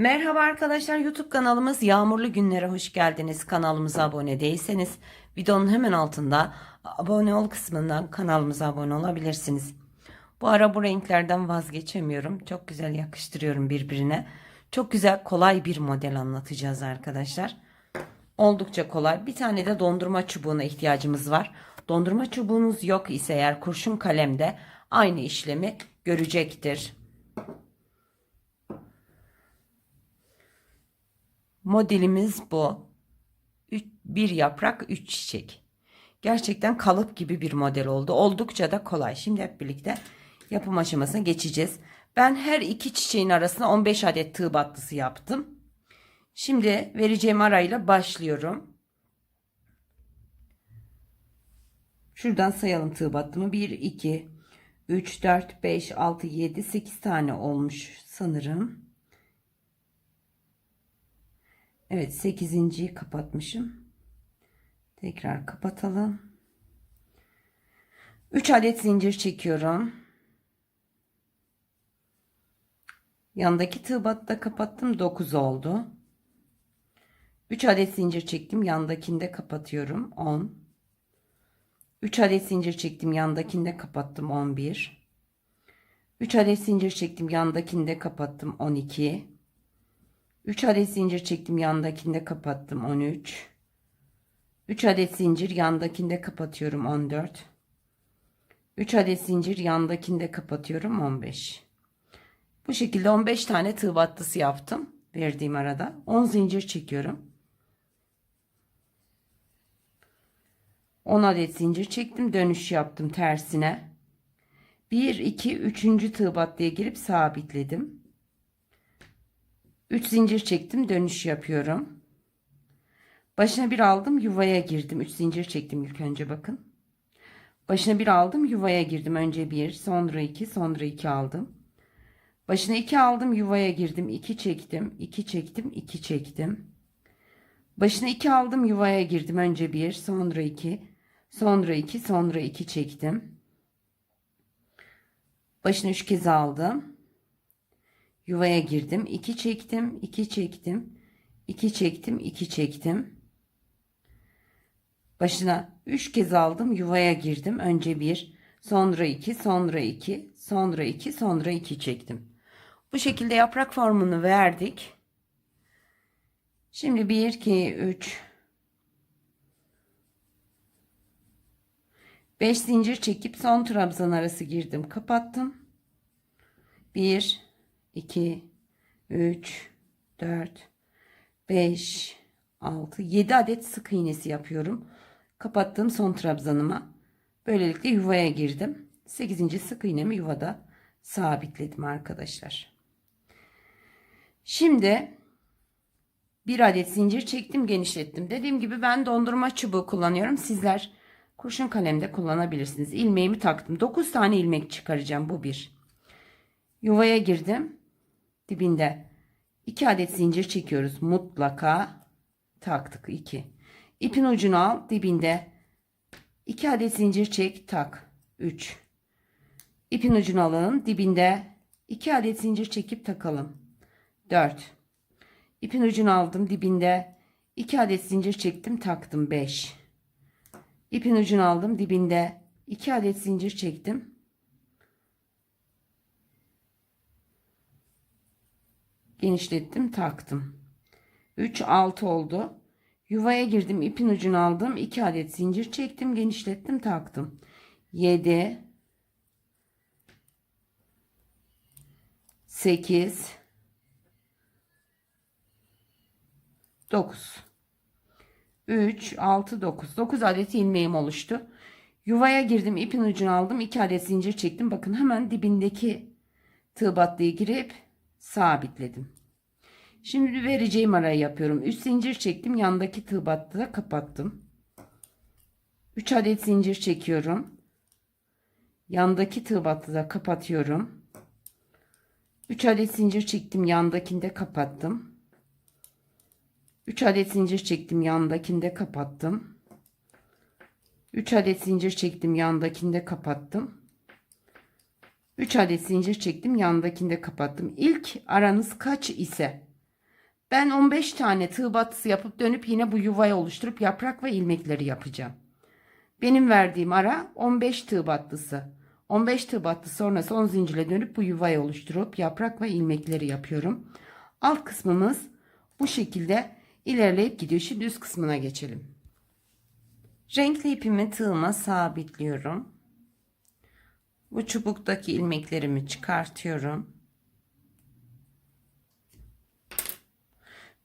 Merhaba arkadaşlar YouTube kanalımız Yağmurlu Günlere hoş geldiniz. Kanalımıza abone değilseniz videonun hemen altında abone ol kısmından kanalımıza abone olabilirsiniz. Bu ara bu renklerden vazgeçemiyorum. Çok güzel yakıştırıyorum birbirine. Çok güzel kolay bir model anlatacağız arkadaşlar. Oldukça kolay. Bir tane de dondurma çubuğuna ihtiyacımız var. Dondurma çubuğunuz yok ise eğer kurşun kalemde aynı işlemi görecektir. Modelimiz bu. Üç- bir yaprak, üç çiçek. Gerçekten kalıp gibi bir model oldu. Oldukça da kolay. Şimdi hep birlikte yapım aşamasına geçeceğiz. Ben her iki çiçeğin arasına 15 adet tığ battısı yaptım. Şimdi vereceğim arayla başlıyorum. Şuradan sayalım tığ battımı. 1, 2, 3, 4, 5, 6, 7, 8 tane olmuş sanırım. Evet 8.yi kapatmışım. Tekrar kapatalım. 3 adet zincir çekiyorum. Yandaki tığ batta kapattım 9 oldu. 3 adet zincir çektim yandakinde kapatıyorum 10. 3 adet zincir çektim yandakinde kapattım 11. 3 adet zincir çektim yandakinde kapattım 12. 3 adet zincir çektim yandakinde kapattım 13. 3 adet zincir yandakinde kapatıyorum 14. 3 adet zincir yandakinde kapatıyorum 15. Bu şekilde 15 tane tığ battısı yaptım verdiğim arada. 10 zincir çekiyorum. 10 adet zincir çektim dönüş yaptım tersine. 1 2 3. tığ battıya girip sabitledim. 3 zincir çektim dönüş yapıyorum. Başına bir aldım yuvaya girdim. 3 zincir çektim ilk önce bakın. Başına bir aldım yuvaya girdim. Önce bir sonra iki sonra iki aldım. Başına iki aldım yuvaya girdim. 2 çektim 2 çektim 2 çektim. Başına iki aldım yuvaya girdim. Önce bir sonra iki sonra iki sonra iki çektim. Başına üç kez aldım. Yuvaya girdim. 2 çektim, 2 çektim, 2 çektim, 2 çektim. Başına 3 kez aldım. Yuvaya girdim. Önce 1, sonra 2, sonra 2, sonra 2, sonra 2 çektim. Bu şekilde yaprak formunu verdik. Şimdi 1, 2, 3, 5 zincir çekip son trabzan arası girdim. Kapattım. 1, 2, 3, 4, 5, 6, 7 adet sık iğnesi yapıyorum. Kapattığım son trabzanıma. Böylelikle yuvaya girdim. 8. sık iğnemi yuvada sabitledim arkadaşlar. Şimdi bir adet zincir çektim genişlettim. Dediğim gibi ben dondurma çubuğu kullanıyorum. Sizler kurşun kalemde kullanabilirsiniz. İlmeğimi taktım. 9 tane ilmek çıkaracağım. Bu bir. Yuvaya girdim. Dibinde 2 adet zincir çekiyoruz. Mutlaka taktık 2. İpin ucunu al. Dibinde 2 adet zincir çek. Tak. 3. İpin ucunu alın. Dibinde 2 adet zincir çekip takalım. 4. İpin ucunu aldım. Dibinde 2 adet zincir çektim. Taktım. 5. İpin ucunu aldım. Dibinde 2 adet zincir çektim. Genişlettim taktım. 3 6 oldu. Yuvaya girdim ipin ucunu aldım. 2 adet zincir çektim genişlettim taktım. 7 8 9 3 6 9 9 adet ilmeğim oluştu. Yuvaya girdim ipin ucunu aldım. 2 adet zincir çektim. Bakın hemen dibindeki tığ battıya girip sabitledim. Şimdi vereceğim arayı yapıyorum. 3 zincir çektim. Yandaki tığ battıda kapattım. 3 adet zincir çekiyorum. Yandaki tığ battıda kapatıyorum. 3 adet zincir çektim. Yandakinde kapattım. 3 adet zincir çektim. Yandakinde kapattım. 3 adet zincir çektim. Yandakinde kapattım. 3 adet zincir çektim. Yandakinde kapattım. İlk aranız kaç ise Ben 15 tane tığ battısı yapıp dönüp yine bu yuvayı oluşturup yaprak ve ilmekleri yapacağım. Benim verdiğim ara 15 tığ battısı. 15 tığ battısı sonrası 10 zincirle dönüp bu yuvayı oluşturup yaprak ve ilmekleri yapıyorum. Alt kısmımız bu şekilde ilerleyip gidiyor. Şimdi üst kısmına geçelim. Renkli ipimi tığıma sabitliyorum. Bu çubuktaki ilmeklerimi çıkartıyorum.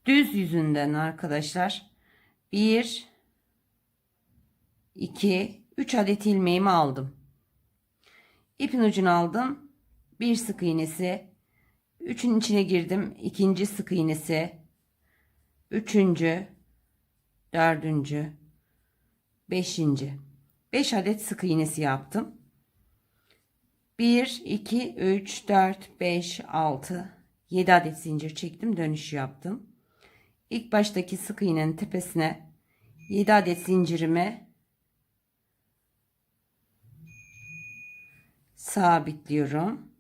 Düz yüzünden arkadaşlar 1 2 3 adet ilmeğimi aldım. İpin ucunu aldım. Bir sık iğnesi. Üçün içine girdim. ikinci sık iğnesi. Üçüncü. Dördüncü. Beşinci. Beş adet sık iğnesi yaptım. 1, 2, 3, 4, 5, 6, 7 adet zincir çektim. Dönüş yaptım. İlk baştaki sık iğnenin tepesine 7 adet zincirimi sabitliyorum.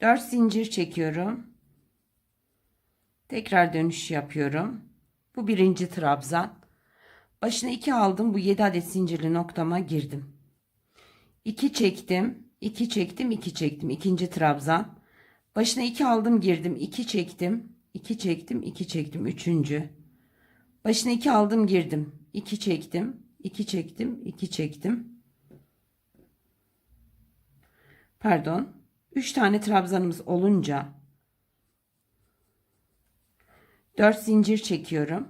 4 zincir çekiyorum. Tekrar dönüş yapıyorum. Bu birinci trabzan. Başına 2 aldım. Bu 7 adet zincirli noktama girdim. 2 çektim. 2 çektim. 2 çektim. İkinci trabzan. Başına 2 aldım girdim. 2 çektim. 2 çektim. 2 çektim. Üçüncü. Başına 2 aldım girdim. 2 çektim. 2 çektim. 2 çektim. Pardon. 3 tane trabzanımız olunca 4 zincir çekiyorum.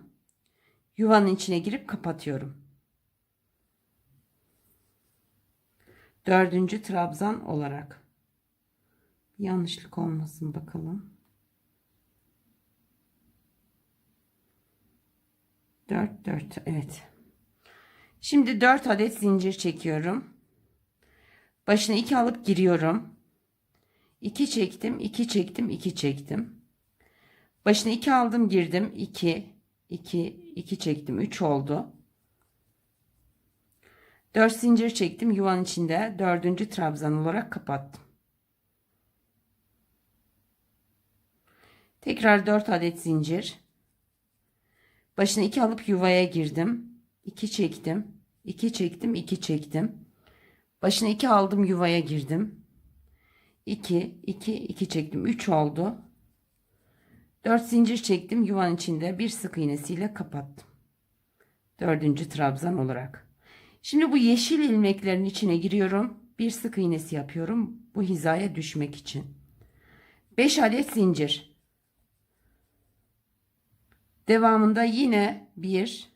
Yuvanın içine girip kapatıyorum. Dördüncü trabzan olarak. Yanlışlık olmasın bakalım. 4 4 evet. Şimdi 4 adet zincir çekiyorum. Başına 2 alıp giriyorum. 2 çektim, 2 çektim, 2 çektim. Başına 2 aldım, girdim. 2 2 2 çektim. 3 oldu. 4 zincir çektim. Yuvanın içinde 4. trabzan olarak kapattım. Tekrar 4 adet zincir. Başına 2 alıp yuvaya girdim. 2 çektim. 2 çektim, 2 çektim. Başına 2 aldım, yuvaya girdim. 2 2 2 çektim. 3 oldu. 4 zincir çektim. Yuvanın içinde bir sık iğnesiyle kapattım. 4. trabzan olarak. Şimdi bu yeşil ilmeklerin içine giriyorum. Bir sık iğnesi yapıyorum. Bu hizaya düşmek için. 5 adet zincir. Devamında yine bir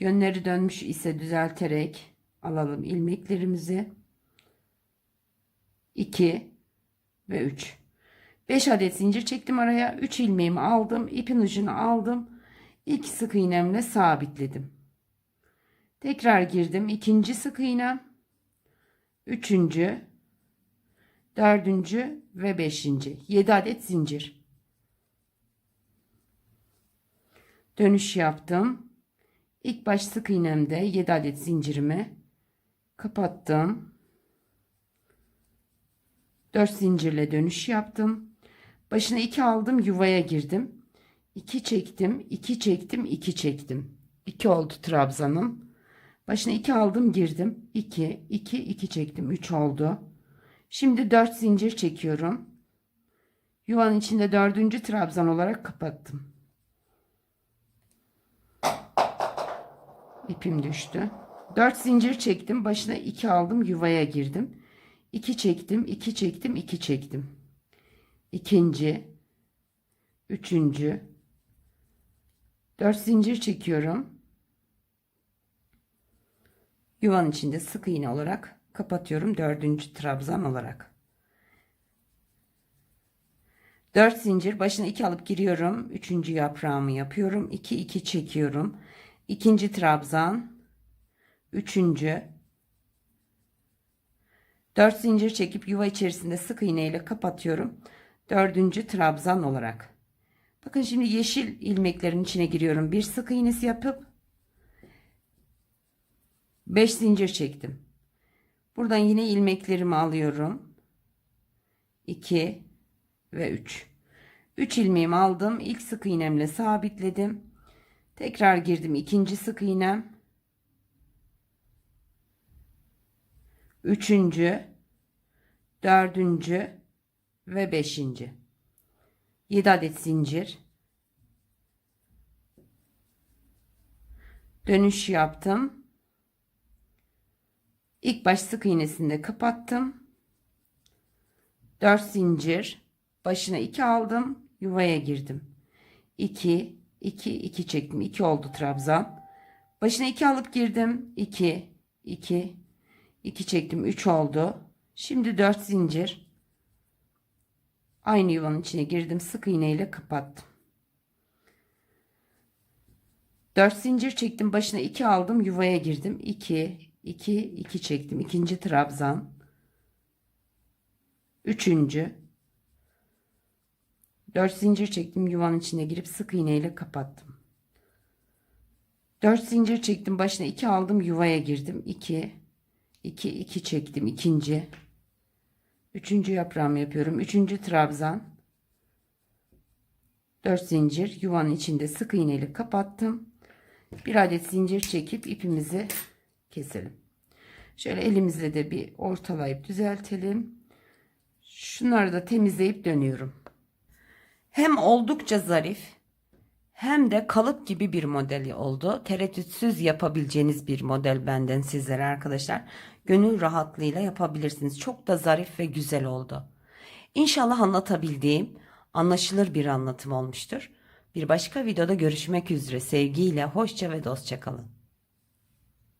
yönleri dönmüş ise düzelterek alalım ilmeklerimizi. 2 ve 3. 5 adet zincir çektim araya. 3 ilmeğimi aldım. ipin ucunu aldım. İlk sık iğnemle sabitledim. Tekrar girdim. ikinci sık iğnem. Üçüncü. Dördüncü ve beşinci. 7 adet zincir. Dönüş yaptım. İlk baş sık iğnemde 7 adet zincirimi kapattım. 4 zincirle dönüş yaptım. Başına 2 aldım, yuvaya girdim. 2 çektim, 2 çektim, 2 çektim. 2 oldu trabzanım. Başına 2 aldım, girdim. 2 2 2 çektim, 3 oldu. Şimdi 4 zincir çekiyorum. Yuvanın içinde 4. trabzan olarak kapattım. İpim düştü. 4 zincir çektim. Başına 2 aldım. Yuvaya girdim. 2 çektim. 2 çektim. 2 çektim. İkinci. Üçüncü. 4 zincir çekiyorum. Yuvanın içinde sık iğne olarak kapatıyorum. Dördüncü trabzan olarak. 4 zincir başına 2 alıp giriyorum. Üçüncü yaprağımı yapıyorum. 2 2 çekiyorum. İkinci trabzan üçüncü dört zincir çekip yuva içerisinde sık iğne ile kapatıyorum dördüncü trabzan olarak bakın şimdi yeşil ilmeklerin içine giriyorum bir sık iğnesi yapıp 5 zincir çektim buradan yine ilmeklerimi alıyorum 2 ve 3 3 ilmeğimi aldım. İlk sık iğnemle sabitledim. Tekrar girdim ikinci sık iğnem. Üçüncü, dördüncü ve beşinci. 7 adet zincir. Dönüş yaptım. İlk baş sık iğnesinde kapattım. 4 zincir. Başına 2 aldım. Yuvaya girdim. 2 2 2 çektim. 2 oldu trabzan. Başına 2 alıp girdim. 2 2 2 çektim. 3 oldu. Şimdi 4 zincir. Aynı yuvanın içine girdim. Sık iğne ile kapattım. 4 zincir çektim. Başına 2 aldım. Yuvaya girdim. 2 2 2 çektim. İkinci trabzan. Üçüncü. 4 zincir çektim. Yuvanın içine girip sık iğne ile kapattım. 4 zincir çektim. Başına 2 aldım. Yuvaya girdim. 2 2 2 çektim. ikinci. Üçüncü yaprağımı yapıyorum. Üçüncü trabzan. 4 zincir yuvanın içinde sık iğne ile kapattım. Bir adet zincir çekip ipimizi keselim. Şöyle elimizle de bir ortalayıp düzeltelim. Şunları da temizleyip dönüyorum. Hem oldukça zarif hem de kalıp gibi bir model oldu. Tereddütsüz yapabileceğiniz bir model benden sizlere arkadaşlar. Gönül rahatlığıyla yapabilirsiniz. Çok da zarif ve güzel oldu. İnşallah anlatabildiğim anlaşılır bir anlatım olmuştur. Bir başka videoda görüşmek üzere. Sevgiyle, hoşça ve dostça kalın.